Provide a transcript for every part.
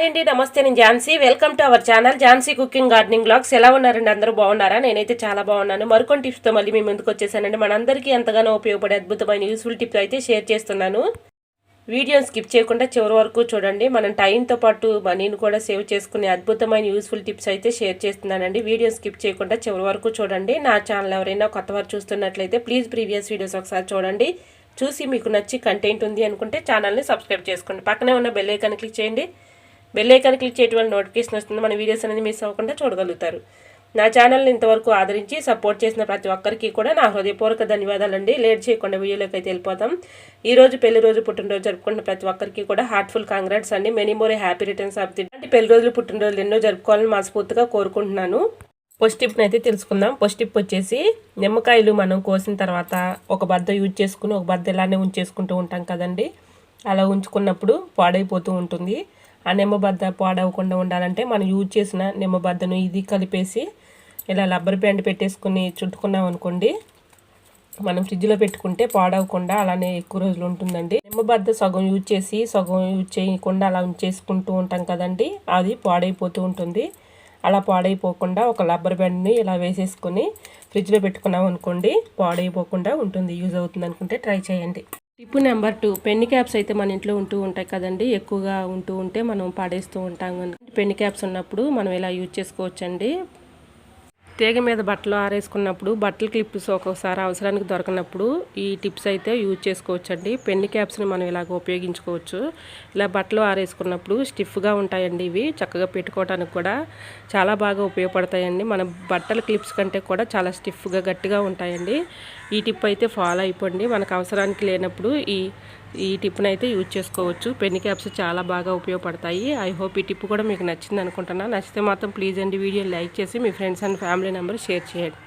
Hi అండి నమస్తే. నేను Jhansi. Welcome to our channel Jhansi cooking gardening blogs. ఎలా ఉన్నారండి అందరూ? బాగున్నారా? నేనైతే చాలా బాగున్నాను. మరికొన్ని టిప్స్తో మళ్ళీ మీ ముందుకు వచ్చేసానండి. మనందరికీ ఎంతగానో ఉపయోగపడే అద్భుతమైన యూస్ఫుల్ టిప్స్ అయితే షేర్ చేస్తున్నాను. వీడియోని స్కిప్ చేయకుండా చివరి వరకు చూడండి. మనం టైంతో పాటు మనీని కూడా సేవ్ చేసుకునే అద్భుతమైన యూస్ఫుల్ టిప్స్ అయితే షేర్ చేస్తున్నానండి. వీడియో స్కిప్ చేయకుండా చివరి వరకు చూడండి. నా ఛానల్ ఎవరైనా కొత్త వారు చూస్తున్నట్లయితే ప్లీజ్ ప్రీవియస్ వీడియోస్ ఒకసారి చూడండి. చూసి మీకు నచ్చి కంటెంట్ ఉంది అనుకుంటే ఛానల్ని సబ్స్క్రైబ్ చేసుకోండి. పక్కనే ఉన్న బెల్ ఐకాన్ క్లిక్ చేయండి. బెల్ ఐకాన్ క్లిక్ చేయడం వల్ల నోటిఫికేషన్ వస్తుంది. మన వీడియోస్ అనేది మిస్ అవ్వకుండా చూడగలుగుతారు. నా ఛానల్ని ఇంతవరకు ఆదరించి సపోర్ట్ చేసిన ప్రతి ఒక్కరికి కూడా నా హృదయపూర్వక ధన్యవాదాలండి. లేట్ చేయకుండా వీడియోలోకి అయితే వెళ్ళిపోతాం ఈ రోజు పెళ్ళి రోజు పుట్టినరోజు జరుపుకున్న ప్రతి ఒక్కరికి కూడా హార్ట్ఫుల్ కాంగ్రాట్స్ అండి. Many more happy returns of the అంటే పెళ్ళి రోజులు పుట్టినరోజులు ఎన్నో జరుపుకోవాలని మనస్ఫూర్తిగా కోరుకుంటున్నాను. పొస్టిప్ని అయితే తెలుసుకుందాం. పొస్టిప్ వచ్చేసి నిమ్మకాయలు మనం కోసిన తర్వాత ఒక బద్ద యూజ్ చేసుకుని ఒక బద్ద ఇలానే ఉంచేసుకుంటూ ఉంటాం కదండి. అలా ఉంచుకున్నప్పుడు పాడైపోతూ ఉంటుంది. ఆ నిమ్మబద్ద పాడవకుండా ఉండాలంటే మనం యూజ్ చేసిన నిమ్మబద్దను ఇది కలిపేసి ఇలా రబ్బర్ బ్యాండ్ పెట్టేసుకుని చుట్టుకున్నాం అనుకోండి మనం ఫ్రిడ్జ్లో పెట్టుకుంటే పాడవకుండా అలానే ఎక్కువ రోజులు ఉంటుందండి. నిమ్మబద్ద సగం యూజ్ చేసి సగం యూజ్ చేయకుండా అలా ఉంచేసుకుంటూ ఉంటాం కదండి అది పాడైపోతూ ఉంటుంది. అలా పాడైపోకుండా ఒక రబ్బర్ బ్యాండ్ని ఇలా వేసేసుకొని ఫ్రిడ్జ్లో పెట్టుకున్నాం అనుకోండి పాడైపోకుండా ఉంటుంది యూజ్ అవుతుంది అనుకుంటే ట్రై చేయండి. Tip number two pen caps అయితే మన ఇంట్లో ఉంటూ ఉంటాయి కదండి. ఎక్కువగా ఉంటూ ఉంటే మనం పడేస్తూ ఉంటాం. పెన్ని క్యాప్స్ ఉన్నప్పుడు మనం ఇలా యూజ్ చేసుకోవచ్చండి? తీగ మీద బట్టలు ఆరేసుకున్నప్పుడు బట్టల క్లిప్స్ ఒక్కొక్కసారి అవసరానికి దొరకనప్పుడు ఈ టిప్స్ అయితే యూజ్ చేసుకోవచ్చండి. పెన్ని క్యాప్స్ని మనం ఇలాగ ఉపయోగించుకోవచ్చు. ఇలా బట్టలు ఆరేసుకున్నప్పుడు స్టిఫ్గా ఉంటాయండి ఇవి. చక్కగా పెట్టుకోవడానికి కూడా చాలా బాగా ఉపయోగపడతాయండి. మన బట్టల క్లిప్స్ కంటే కూడా చాలా స్టిఫ్గా గట్టిగా ఉంటాయండి. ఈ టిప్ అయితే ఫాలో అయిపోండి. మనకు అవసరానికి లేనప్పుడు ఈ ఈ టిప్ని అయితే యూజ్ చేసుకోవచ్చు. పెన్ క్యాప్స్ చాలా బాగా ఉపయోగపడతాయి. ఐ హోప్ ఈ టిప్ కూడా మీకు నచ్చింది అనుకుంటున్నా. నచ్చితే మాత్రం ప్లీజ్ అండి వీడియో లైక్ చేసి మీ friends and family number share చేయండి.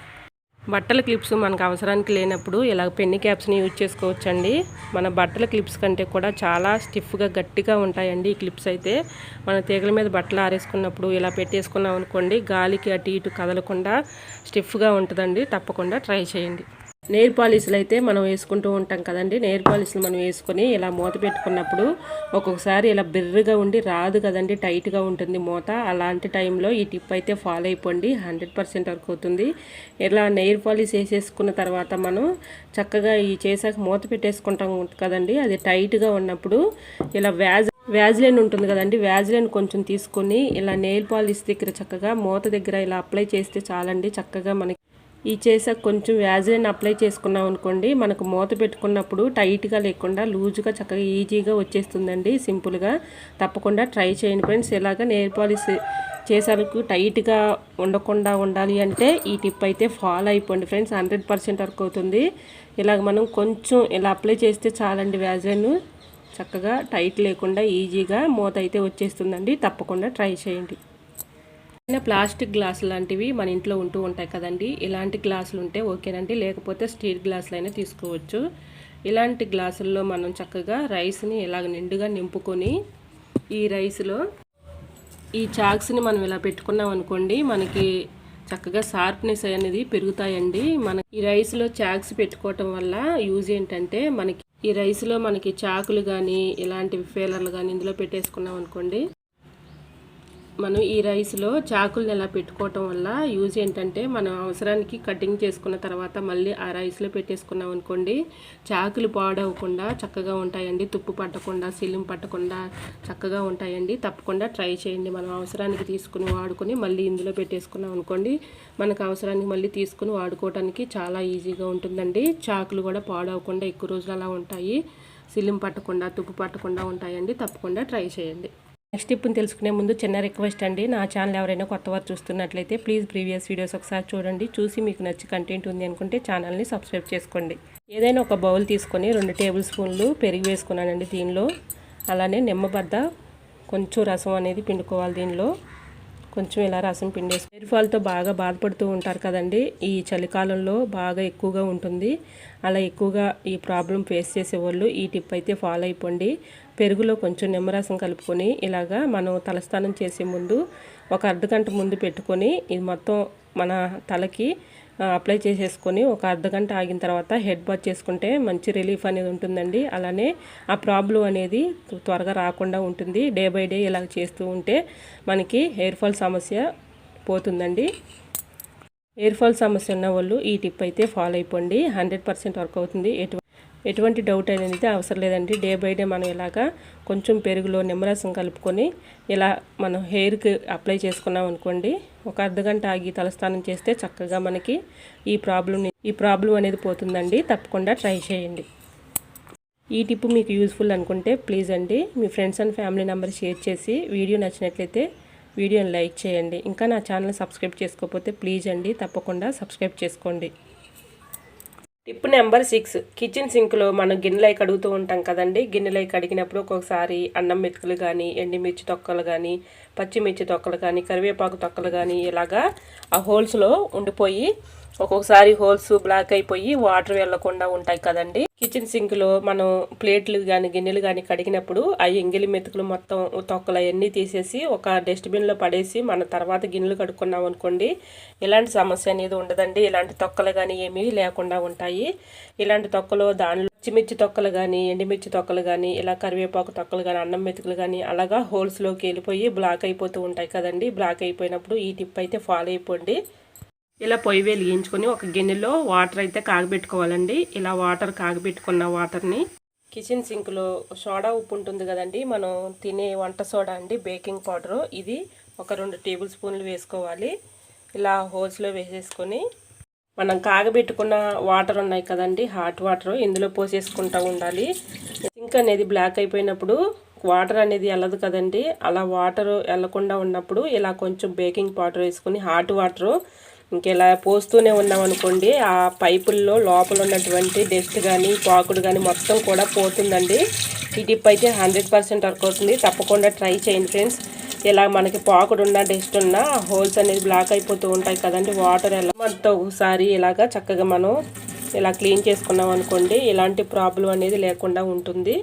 బట్టల క్లిప్స్ మనకు అవసరానికి లేనప్పుడు ఇలా పెన్ని క్యాప్స్ని యూజ్ చేసుకోవచ్చండి. మన బట్టల క్లిప్స్ కంటే కూడా చాలా స్టిఫ్గా గట్టిగా ఉంటాయండి ఈ క్లిప్స్ అయితే. మన తీగల మీద బట్టలు ఆరేసుకున్నప్పుడు ఇలా పెట్టేసుకున్నాం అనుకోండి గాలికి అటు ఇటు కదలకుండా స్టిఫ్గా ఉంటుందండి. తప్పకుండా ట్రై చేయండి. నెయిర్ పాలిష్లు అయితే మనం వేసుకుంటూ ఉంటాం కదండి. నెయిర్ పాలిష్లు మనం వేసుకొని ఇలా మూత పెట్టుకున్నప్పుడు ఒక్కొక్కసారి ఇలా బిర్రగా ఉండి రాదు కదండి. టైట్గా ఉంటుంది మూత. అలాంటి టైంలో ఈ టిప్ అయితే ఫాలో అయిపోండి. హండ్రెడ్ పర్సెంట్ వరకు అవుతుంది. ఇలా నెయిర్ పాలిష్ వేసేసుకున్న తర్వాత మనం చక్కగా ఈ చేసాక మూత పెట్టేసుకుంటాం కదండి. అది టైట్గా ఉన్నప్పుడు ఇలా వ్యాజ్ వ్యాజ్లైన్ ఉంటుంది కదండి. వ్యాజ్లైన్ కొంచెం తీసుకొని ఇలా నెయిల్ పాలిష్ దగ్గర చక్కగా మూత దగ్గర ఇలా అప్లై చేస్తే చాలండి. చక్కగా మనకి ఈ చేసాక కొంచెం వ్యాజిలిన్ అప్లై చేసుకున్నాం అనుకోండి మనకు మూత పెట్టుకున్నప్పుడు టైట్గా లేకుండా లూజుగా చక్కగా ఈజీగా వచ్చేస్తుందండి సింపుల్గా. తప్పకుండా ట్రై చేయండి ఫ్రెండ్స్. ఇలాగ నెయిల్ పాలిష్ చేసరికి టైట్గా ఉండకుండా ఉండాలి అంటే ఈ టిప్ అయితే ఫాలో అయిపోండి ఫ్రెండ్స్. హండ్రెడ్ పర్సెంట్ వరకు అవుతుంది. ఇలాగ మనం కొంచెం ఇలా అప్లై చేస్తే చాలండి వ్యాజిలిన్ చక్కగా టైట్ లేకుండా ఈజీగా మూత అయితే వచ్చేస్తుందండి. తప్పకుండా ట్రై చేయండి. ప్లాస్టిక్ గ్లాసు లాంటివి మన ఇంట్లో ఉంటూ ఉంటాయి కదండి. ఇలాంటి గ్లాసులు ఉంటే ఓకేనండి లేకపోతే స్టీల్ గ్లాసులు అయినా తీసుకోవచ్చు. ఇలాంటి గ్లాసుల్లో మనం చక్కగా రైస్ని ఇలాగ నిండుగా నింపుకొని ఈ రైస్లో ఈ చాక్స్ని మనం ఇలా పెట్టుకున్నాం అనుకోండి మనకి చక్కగా షార్ప్నెస్ అనేది పెరుగుతాయండి. మన ఈ రైస్లో చాక్స్ పెట్టుకోవటం వల్ల యూజ్ ఏంటంటే మనకి ఈ రైస్లో మనకి చాకులు కానీ ఇలాంటివి ఫేలర్లు కానీ ఇందులో పెట్టేసుకున్నాం అనుకోండి మనం ఈ రైస్లో చాకులను ఎలా పెట్టుకోవటం వల్ల యూజ్ ఏంటంటే మనం అవసరానికి కటింగ్ చేసుకున్న తర్వాత మళ్ళీ ఆ రైస్లో పెట్టేసుకున్నాం అనుకోండి చాకులు పాడవకుండా చక్కగా ఉంటాయండి. తుప్పు పట్టకుండా సిలిం పట్టకుండా చక్కగా ఉంటాయండి. తప్పకుండా ట్రై చేయండి. మనం అవసరానికి తీసుకుని వాడుకొని మళ్ళీ ఇందులో పెట్టేసుకున్నాం అనుకోండి మనకు అవసరానికి మళ్ళీ తీసుకుని వాడుకోవడానికి చాలా ఈజీగా ఉంటుందండి. చాకులు కూడా పాడవకుండా ఎక్కువ రోజులు అలా ఉంటాయి. సిలిం పట్టకుండా తుప్పు పట్టకుండా ఉంటాయండి. తప్పకుండా ట్రై చేయండి. నెక్స్ట్ టిప్ని తెలుసుకునే ముందు చిన్న రిక్వెస్ట్ అండి. నా ఛానల్ ఎవరైనా కొత్త వారు చూస్తున్నట్లయితే ప్లీజ్ ప్రీవియస్ వీడియోస్ ఒకసారి చూడండి. చూసి మీకు నచ్చి కంటెంట్ ఉంది అనుకుంటే ఛానల్ని సబ్స్క్రైబ్ చేసుకోండి. ఏదైనా ఒక బౌల్ తీసుకొని రెండు టేబుల్ స్పూన్లు పెరిగి వేసుకున్నానండి దీనిలో. అలానే నిమ్మబద్ద కొంచెం రసం అనేది పిండుకోవాలి దీనిలో. కొంచెం ఇలా రసం పిండేసి హెయిర్ ఫాల్తో బాగా బాధపడుతూ ఉంటారు కదండి. ఈ చలికాలంలో బాగా ఎక్కువగా ఉంటుంది. అలా ఎక్కువగా ఈ ప్రాబ్లం ఫేస్ చేసేవాళ్ళు ఈ టిప్ అయితే ఫాలో అయిపోండి. పెరుగులో కొంచెం నిమ్మరసం కలుపుకొని ఇలాగా మనం తలస్నానం చేసే ముందు ఒక అర్ధగంట ముందు పెట్టుకొని ఇది మొత్తం మన తలకి అప్లై చేసేసుకొని ఒక అర్ధగంట ఆగిన తర్వాత హెడ్ బాత్ చేసుకుంటే మంచి రిలీఫ్ అనేది ఉంటుందండి. అలానే ఆ ప్రాబ్లం అనేది త్వరగా రాకుండా ఉంటుంది. డే బై డే ఇలా చేస్తూ ఉంటే మనకి హెయిర్ ఫాల్ సమస్య పోతుందండి. హెయిర్ ఫాల్ సమస్య ఉన్న వాళ్ళు ఈ టిప్ అయితే ఫాలో అయిపోండి. హండ్రెడ్ పర్సెంట్ వర్క్ అవుతుంది. ఎటువంటి ఎటువంటి డౌట్ అనేది అవసరం లేదండి. డే బై డే మనం ఇలాగా కొంచెం పెరుగులో నిమ్మరసం కలుపుకొని ఇలా మనం హెయిర్కి అప్లై చేసుకున్నాం అనుకోండి ఒక అర్ధ గంట ఆగి తలస్నానం చేస్తే చక్కగా మనకి ఈ ప్రాబ్లం ఈ ప్రాబ్లం అనేది పోతుందండి. తప్పకుండా ట్రై చేయండి. ఈ టిప్ మీకు యూస్ఫుల్ అనుకుంటే ప్లీజ్ అండి మీ friends and family number share చేసి వీడియో నచ్చినట్లయితే వీడియోని లైక్ చేయండి. ఇంకా నా ఛానల్ సబ్స్క్రైబ్ చేసుకోకపోతే ప్లీజ్ అండి తప్పకుండా సబ్స్క్రైబ్ చేసుకోండి. Tip number six. కిచెన్ సింక్లో మనం గిన్నెలై కడుగుతూ ఉంటాం కదండి. గిన్నెలు కడిగినప్పుడు ఒక్కొక్కసారి అన్నం మెతుకులు కానీ ఎండిమిర్చి తొక్కలు కానీ పచ్చిమిర్చి తొక్కలు కానీ కరివేపాకు తొక్కలు కానీ ఇలాగా ఆ హోల్స్లో ఉండిపోయి ఒక్కొక్కసారి హోల్స్ బ్లాక్ అయిపోయి వాటర్ వెళ్ళకుండా ఉంటాయి కదండి. కిచెన్ సింక్లో మనం ప్లేట్లు కానీ గిన్నెలు కానీ కడిగినప్పుడు ఆ ఎంగిలి మెతుకులు మొత్తం తొక్కలు అవన్నీ తీసేసి ఒక డస్ట్బిన్లో పడేసి మన తర్వాత గిన్నెలు కడుక్కున్నాం అనుకోండి ఇలాంటి సమస్య అనేది ఉండదండి. ఇలాంటి తొక్కలు కానీ ఏమీ లేకుండా ఉంటాయి. ఇలాంటి తొక్కలు దానిలో పచ్చిమిర్చి తొక్కలు కానీ ఎండిమిర్చి తొక్కలు కానీ ఇలా కరివేపాకు తొక్కలు కానీ అన్నం మెతుకులు కానీ అలాగా హోల్స్లోకి వెళ్ళిపోయి బ్లాక్ అయిపోతూ ఉంటాయి కదండి. బ్లాక్ అయిపోయినప్పుడు ఈ టిప్ అయితే ఫాలో అయిపోండి. ఇలా పొయ్యి వెలిగించుకొని ఒక గిన్నెలో వాటర్ అయితే కాగబెట్టుకోవాలండి. ఇలా వాటర్ కాగబెట్టుకున్న వాటర్ని కిచెన్ సింక్లో సోడా ఉప్పు ఉంటుంది కదండి మనం తినే వంట సోడా అండి బేకింగ్ పౌడరు. ఇది ఒక రెండు టేబుల్ స్పూన్లు వేసుకోవాలి. ఇలా హోల్స్లో వేసేసుకొని మనం కాగబెట్టుకున్న వాటర్ ఉన్నాయి కదండి హాట్ వాటర్ ఇందులో పోసేసుకుంటూ ఉండాలి. సింక్ అనేది బ్లాక్ అయిపోయినప్పుడు వాటర్ అనేది వెళ్ళదు కదండి. అలా వాటర్ వెళ్ళకుండా ఉన్నప్పుడు ఇలా కొంచెం బేకింగ్ పౌడర్ వేసుకొని హాట్ వాటరు ఇంకెలా పోస్తూనే ఉన్నాం అనుకోండి ఆ పైపుల్లో లోపల ఉన్నటువంటి డస్ట్ కానీ పాకుడు కానీ మొత్తం కూడా పోతుందండి. ఈ టిప్ అయితే హండ్రెడ్ పర్సెంట్ వర్క్ అవుతుంది. తప్పకుండా ట్రై చేయండి ఫ్రెండ్స్. ఇలా మనకి పాకుడు ఉన్న డస్ట్ ఉన్న హోల్స్ అనేది బ్లాక్ అయిపోతూ ఉంటాయి కదండి వాటర్ ఎలా మనతో ఒకసారి ఇలాగా చక్కగా మనం ఇలా క్లీన్ చేసుకున్నాం అనుకోండి ఇలాంటి ప్రాబ్లం అనేది లేకుండా ఉంటుంది.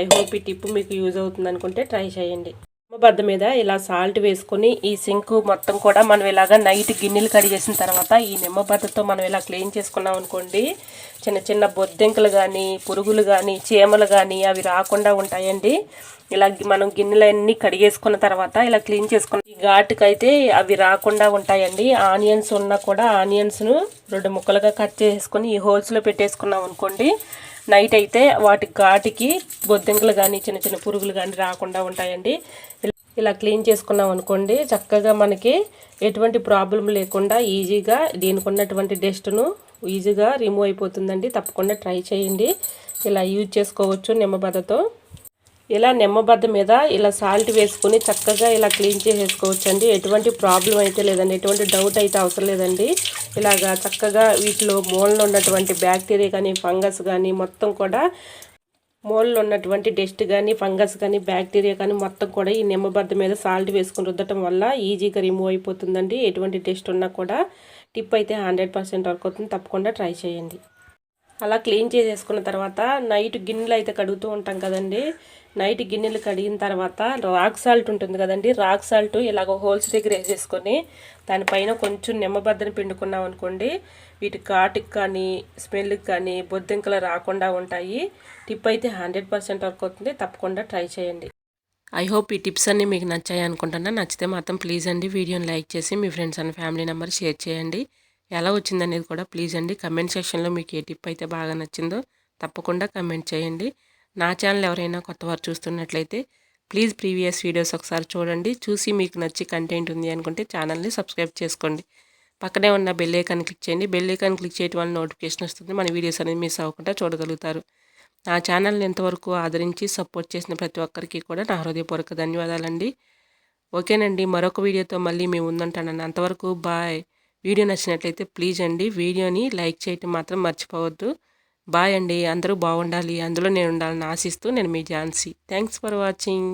ఐ హోప్ ఈ టిప్ మీకు యూజ్ అవుతుంది అనుకుంటే ట్రై చేయండి. బద్ద మీద ఇలా సాల్ట్ వేసుకొని ఈ సింక్ మొత్తం కూడా మనం ఇలాగా నైట్ గిన్నెలు కడిగేసిన తర్వాత ఈ నిమ్మబద్దతో మనం ఇలా క్లీన్ చేసుకున్నాం అనుకోండి చిన్న చిన్న బొద్దింకలు కానీ పురుగులు కానీ చీమలు కానీ అవి రాకుండా ఉంటాయండి. ఇలా మనం గిన్నెలన్నీ కడిగేసుకున్న తర్వాత ఇలా క్లీన్ చేసుకున్న ఈ ఘాటుకైతే అవి రాకుండా ఉంటాయండి. ఆనియన్స్ ఉన్నా కూడా ఆనియన్స్ను రెండు ముక్కలుగా కట్ చేసుకొని ఈ హోల్స్లో పెట్టేసుకున్నాం అనుకోండి నైట్ అయితే వాటి ఘాటికి బొద్దింకలు కానీ చిన్న చిన్న పురుగులు కానీ రాకుండా ఉంటాయండి. ఇలా క్లీన్ చేసుకున్నాం అనుకోండి చక్కగా మనకి ఎటువంటి ప్రాబ్లం లేకుండా ఈజీగా దీనికి ఉన్నటువంటి డస్ట్ను ఈజీగా రిమూవ్ అయిపోతుందండి. తప్పకుండా ట్రై చేయండి. ఇలా యూజ్ చేసుకోవచ్చు నిమ్మబద్దతో ఇలా నిమ్మబద్ద మీద ఇలా సాల్ట్ వేసుకొని చక్కగా ఇలా క్లీన్ చేసేసుకోవచ్చు అండి ఎటువంటి ప్రాబ్లం అయితే లేదండి. ఎటువంటి డౌట్ అయితే అవసరం లేదండి. ఇలాగా చక్కగా వీటిలో మూలలో ఉన్నటువంటి బ్యాక్టీరియా కానీ ఫంగస్ కానీ మొత్తం కూడా మూలలో ఉన్నటువంటి డస్ట్ కానీ ఫంగస్ కానీ బ్యాక్టీరియా కానీ మొత్తం కూడా ఈ నిమ్మబద్ద మీద సాల్ట్ వేసుకుని రుద్దటం వల్ల ఈజీగా రిమూవ్ అయిపోతుందండి. ఎటువంటి టెస్ట్ ఉన్నా కూడా టిప్ అయితే హండ్రెడ్ పర్సెంట్ వర్క్ అవుతుంది. తప్పకుండా ట్రై చేయండి. అలా క్లీన్ చేసేసుకున్న తర్వాత నైట్ గిన్నెలు అయితే కడుగుతూ ఉంటాం కదండి. నైట్ గిన్నెలు కడిగిన తర్వాత రాక్ సాల్ట్ ఉంటుంది కదండి రాక్ సాల్ట్ ఇలాగ హోల్స్ దగ్గర వేసేసుకొని దానిపైన కొంచెం నిమ్మబద్దని పిండుకున్నాం అనుకోండి వీటి కాటుకి కానీ స్మెల్కి కానీ బొద్దింకలు రాకుండా ఉంటాయి. టిప్ అయితే హండ్రెడ్ పర్సెంట్ వరకు అవుతుంది. తప్పకుండా ట్రై చేయండి. ఐ హోప్ ఈ టిప్స్ అన్నీ మీకు నచ్చాయి అనుకుంటున్నా. నచ్చితే మాత్రం ప్లీజ్ అండి వీడియోని లైక్ చేసి మీ friends and family number share చేయండి. ఎలా వచ్చిందనేది కూడా ప్లీజ్ అండి. కమెంట్ సెక్షన్లో మీకు ఏ టిప్ అయితే బాగా నచ్చిందో తప్పకుండా కమెంట్ చేయండి. నా ఛానల్ ఎవరైనా కొత్త వారు చూస్తున్నట్లయితే ప్లీజ్ ప్రీవియస్ వీడియోస్ ఒకసారి చూడండి. చూసి మీకు నచ్చి కంటెంట్ ఉంది అనుకుంటే ఛానల్ని సబ్స్క్రైబ్ చేసుకోండి. పక్కనే ఉన్న బెల్ ఐకాన్ క్లిక్ చేయండి. బెల్ ఐకాన్ క్లిక్ చేయడం వల్ల నోటిఫికేషన్ వస్తుంది. మన వీడియోస్ అనేది మిస్ అవ్వకుండా చూడగలుగుతారు. నా ఛానల్ని ఎంతవరకు ఆదరించి సపోర్ట్ చేసిన ప్రతి ఒక్కరికి కూడా నా హృదయపూర్వక ధన్యవాదాలండి. ఓకేనండి. మరొక వీడియోతో మళ్ళీ మేము ఉందంటానండి అంతవరకు బాయ్. వీడియో నచ్చినట్లయితే ప్లీజ్ అండి. వీడియోని లైక్ చేయటం మాత్రం మర్చిపోవద్దు. బాయ్ అండి అందరూ బాగుండాలి అందులో నేను ఉండాలని ఆశిస్తూ నేను మీ ఝాన్సీ. Thanks for watching